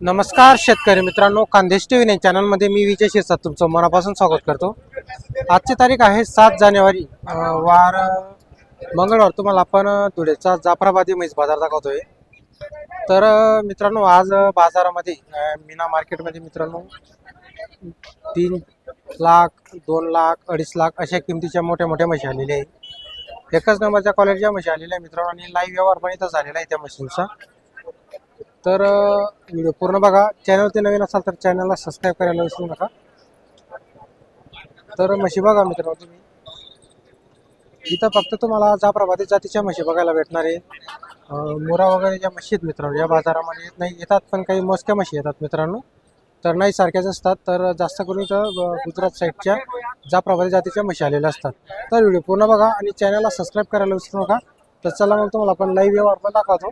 नमस्कार शेतकरी मित्रांनो खानदेश टी व्ही चॅनलमध्ये मी विजय शिरसाट तुमचं मनापासून स्वागत करतो. आजची तारीख आहे सात जानेवारी वार मंगळवार. तुम्हाला आपण धुळेचा जाफराबादी म्हैस बाजार दाखवतोय. तर मित्रांनो आज बाजारामध्ये मीना मार्केटमध्ये मित्रांनो तीन लाख दोन लाख अडीच लाख अशा किमतीच्या मोठ्या मोठ्या म्हशी आलेल्या आहेत. एकाच नंबरच्या क्वालिटीच्या म्हशी आलेल्या आहे मित्रांनो आणि लाईव्ह व्यवहार पण इथं झालेला आहे त्या मशीनचा तर व्हिडिओ पूर्ण बघा. चॅनलवरती नवीन असाल तर चॅनलला सबस्क्राईब करायला विसरू नका. तर म्हशी बघा मित्रांनो तुम्ही. इथं फक्त तुम्हाला जाफराबादी जातीच्या म्हशी बघायला भेटणार आहे. मुरा वगैरे ज्या म्हशी आहेत मित्रांनो या बाजारामध्ये येत नाही. येतात पण काही मोजक्या म्हशी येतात मित्रांनो. तर नाही सारख्याच असतात. तर जास्त करून इथं गुजरात साईडच्या जाफराबादी जातीच्या म्हशी आलेल्या असतात. तर व्हिडिओ पूर्ण बघा आणि चॅनलला सबस्क्राईब करायला विसरू नका. तर चला मग तुम्हाला आपण लाईव्ह व्यवहार पण दाखवतो.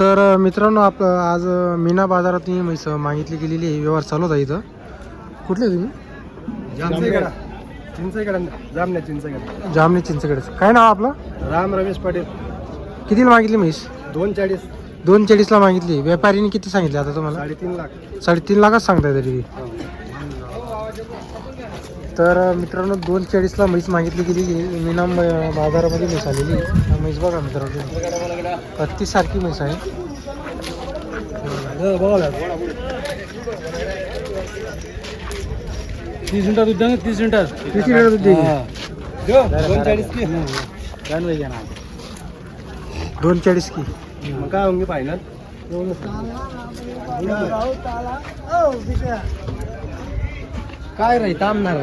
तर मित्रांनो आप आज मीना बाजारात ही म्हैस मागितली गेलेली आहे. व्यवहार चालू होता इथं. कुठले तुम्ही? जामने चिंचेकडा जामणी चिंचगडचं काय नाव आपलं? राम रमेश पाटील. कितीला मागितली म्हैस? दोन चाळीस दोन चाळीसला मागितली. व्यापारीने किती सांगितले आता तुम्हाला? साडेतीन लाख. साडेतीन लाखच सांगताय तरी. तर अ, मित्रांनो दोन चाळीसला म्हैस मागितली गेलेली आहे. मीना म- बाजारामध्ये म्हैस आलेली आहे. हा म्हैस बघा मित्रांनो. पत्ती सारखी म्हैस आहे. तीस मिनिटात दूध द्या तीस मिनिटात. किती वेळ दूध देईल? दोन चाळीस की? दोन चाळीस की. मग काय होंगे फायनल काय नाही थांबणार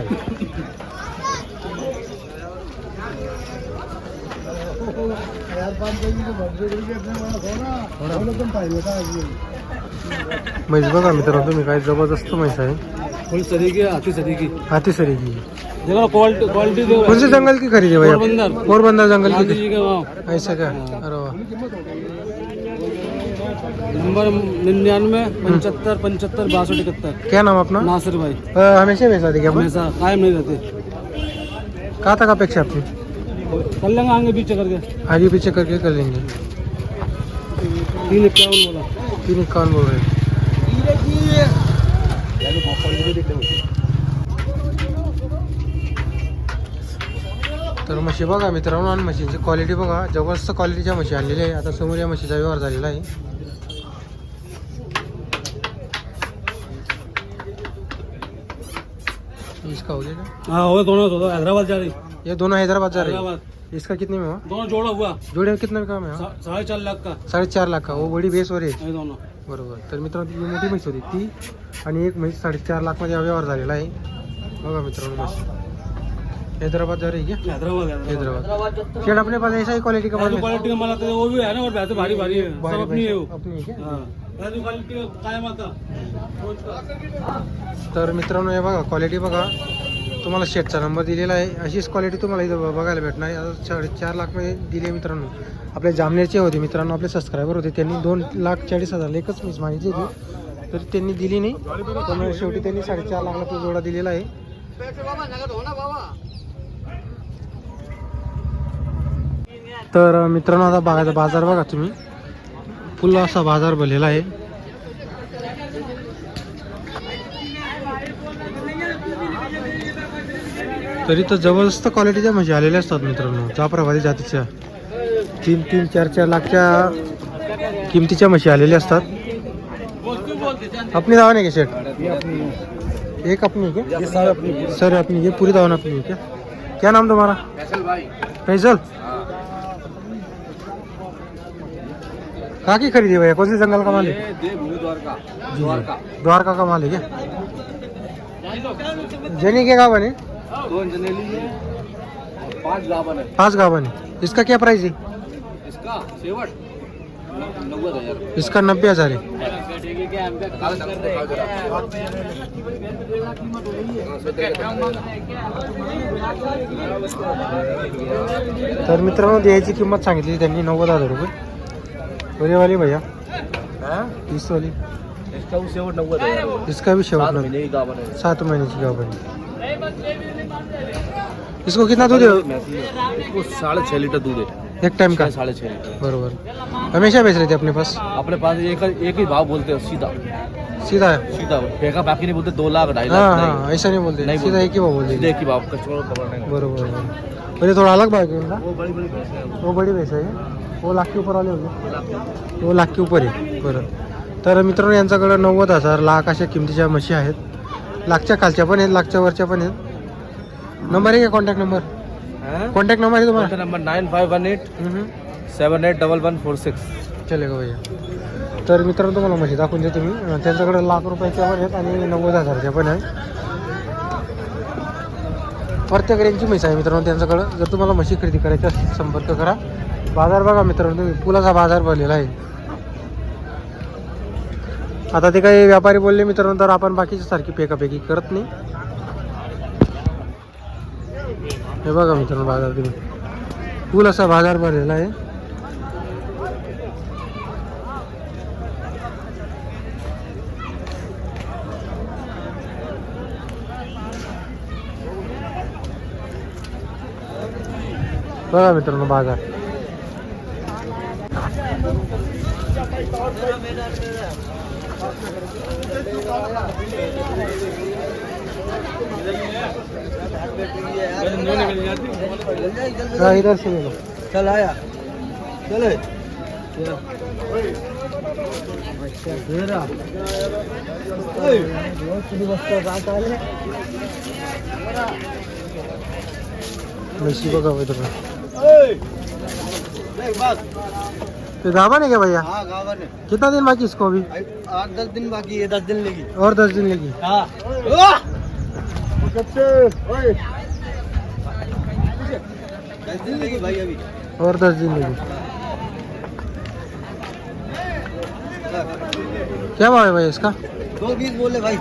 म्हैस बघा मित्रांनो तुम्ही काय ज़बरदस्त म्हैस आहे? फुल सरीकी आती सरीकी हाती कौन से जंगल की खरीदी भाई? पोरबंदर। जंगल की। ऐसा क्या अरे वाह. नंबर निन्यानवे पंचहत्तर पंचहत्तर बासठ इकहत्तर. क्या नाम अपना? नासिर भाई. अ, हमेशा देगा अपन हमेशा कायम नहीं रहते. कहाँ तक अपेक्षा आपकी? कर लेंगे आगे पीछे करके। आगे पीछे करके कर लेंगे। तीन इक्यावन बोला। तीन इक्यावन बोल रहे। तर म्हशी बघा मित्रांनो आणि म्हशींची क्वालिटी बघा. जबरदस्त क्वालिटीच्या म्हशी आणलेल्या आहे आता समोर या म्हशीचा व्यवहार झालेला आहे. इसका हो गया हाँ हो दोनों दोनों हैदराबाद जा रही। ये दोनों हैदराबाद जा रहे। हैदराबाद। हैं इसका कितने में हुआ? दोनों जोड़ा हुआ। जोड़े में कितने में हुआ सा- साढ़े चार लाख का। साडे चार लाख का वो बडी बेस वर आहे ये दोनों। बरोबर। तर मित्रांनो ती मोठी म्हैस होती ती आणि एक म्हैस साडेचार लाखमध्ये हा व्यवहार झालेला आहे. बघा मित्रांनो म्हैस हैदराबाद जा रही है क्या? हैदराबाद हैदराबाद। शेड अपने पास ऐसा ही क्वालिटी का माल है? क्वालिटी का माल आता है वो भी है ना और वैसे भारी भारी है। सब अपनी है वो। अपनी है क्या? हाँ। तर मित्रांनो हे बघा क्वालिटी बघा. तुम्हाला शेटचा नंबर दिलेला आहे. अशीच क्वालिटी तुम्हाला इथं बघायला भेटणार आहे. आता साडे चार लाखमध्ये दिली आहे मित्रांनो. आपल्या जामनेरचे होते मित्रांनो आपले सबस्क्रायबर होते. त्यांनी दोन लाख चाळीस हजार एकच मीच माहिती होती. तर त्यांनी दिली नाही. पण शेवटी त्यांनी साडेचार लाखला तो जोडा दिलेला आहे. तर मित्रांनो आता बघायचा बाजार बघा तुम्ही. फुल असा बाजार भरलेला आहे. तरी तर जबरदस्त क्वालिटीच्या म्हशी आलेल्या असतात मित्रांनो. जाफराबादी जातीच्या. तीन तीन चार चार लाखच्या किमतीच्या म्हशी आलेल्या असतात. अपनी दावा नहीं का शेठ? एक अपनी क्या सर अपनी ये पूरी दावा अपनी क्या क्या नाम तुम्हारा फैजल कहाँ की खरीदी भैया? कौन से जंगल का माल जी, जी। द्वारका का माल है? क्या जनी के गावन है? जनेली है। पाँच गावन है। पाँच गावन है। इसका क्या प्राइस है? इसका इसका नब्बे हज़ार है। तर मित्रांनो द्यायची किंमत सांगितली त्यांनी नव्वद हज़ार रुपये. बरे वाली भैया। तीस वाली। इसका भी शेवट नव्वद हज़ार इसका भी शेवट सात महीने की गावन है। सात महीने की गाभ इसको कितना दूध है? इसको साढ़े छह लीटर दूध है। एक टाइम का। साढ़े छः लीटर। बरोबर। हमेशा बेच रहे थे अपने पास? अपने पास एक एक ही भाव बोलते हो सीधा। सीधा है? सीधा। फेंका बाकी नहीं बोलते दो लाख ढाई हाँ लाख हाँ ऐसा नहीं बोलते। नहीं सीधा एक ही भाव बोल सीधे एक ही भाव कस्टमर को खबर नहीं बरोबर। ये थोड़ा अलग भाव है इनका वो बड़ी बड़ी भैंस हैं। वो बड़ी भैंस आहे. वो लाख के ऊपर आले होते. वो लाख के ऊपर आहे बरं तर मित्रांनो यांच्याकडं नव्वद हजार लाख अशा किमतीच्या म्हशी आहेत. लाखच्या खालच्या पण आहेत लाखच्या वरच्या पण आहेत. नंबर आहे का कॉन्टॅक्ट नंबर हैं? कॉन्टॅक्ट नंबर आहे तुम्हाला? Number nine five one eight. Seven eight double one four six चलेगा भैया. तर मित्रांनो तुम्हाला म्हशी दाखवून देतो मी. त्यांच्याकडे लाख रुपयाच्या पण आहेत आणि नव्वद हजारच्या पण आहेत. प्रत्येक रेंजची म्हैस आहे मित्रांनो त्यांच्याकडं. जर तुम्हाला म्हशी खरेदी करायची असेल संपर्क करा. बाजार बघा मित्रांनो तुम्ही पुलाचा बाजार भरलेला आहे. आता ते काही व्यापारी बोलले मित्रांनो तर आपण बाकीच्या सारखी पेकापेकी करत नाही. हे बघा मित्रांनो बाजार तुम्ही. पूल असा बाजार भरलेला आहे. बघा मित्रांनो बाजार. इधर से लो. चल आया. चले म्हशी बघा मित्रांनो ये गाभा नहीं क्या भैया? हाँ गावन है। कितना दिन बाकी इसको अभी? आठ दस दिन बाकी है दस दिन लेगी। और दस दिन लगी? हाँ। दस दिन लेगी भाई अभी। और दस दिन लगी। क्या भाव है भैया इसका? दो बीस बोले भाई।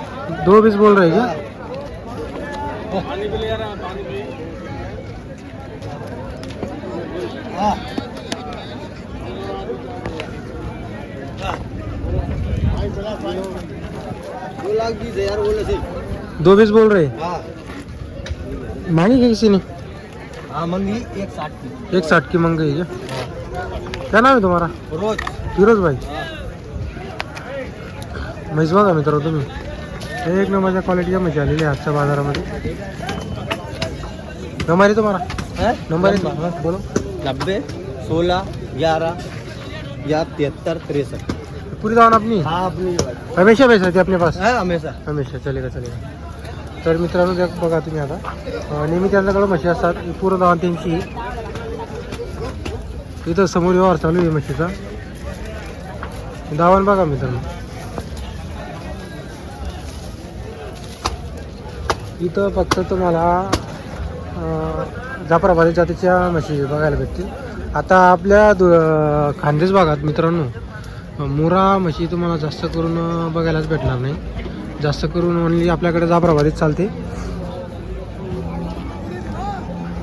दो बीस बोल रहे हैं क्या? दो लाख बीस हजार बोले थे दो बीस बोल रहे मांगी क्या किसी ने. हाँ मंगी एक साठ की. एक साठ की मांग गई क्या क्या नाम है तुम्हारा रोज फिरोज भाई. म्हैस बघा मित्र तुम्ही. एक नंबरच्या क्वालिटीच्या म्हशी आलेली आजच्या बाजारामध्ये. नंबर आहे तुम्हाला? नंबर आहे? बोलो. नब्बे सोलह ग्यारह या तिहत्तर तिरसठ। पूरी दावण अपनी? हाँ अपनी। हमेशा बेच रहते अपने पास? है हमेशा। हमेशा चलेगा चलेगा। तर मित्रांनो त्या बघा तुम्ही आता अं, नेहमी त्यांच्याकडे म्हशी असतात ही पूर्ण दावण त्यांची. इथं समोर व्यवहार चालू आहे म्हशीचा. दावण बघा मित्रांनो. इथं फक्त तुम्हाला जाफराबादी जातीच्या म्हशी बघायला भेटतील. आता आपल्या दु खानदेश भागात मित्रांनो मुरा म्हशी तुम्हाला जास्त करून बघायलाच भेटणार नाही. जास्त करून ओनली आपल्याकडे जाफराबादीच चालते.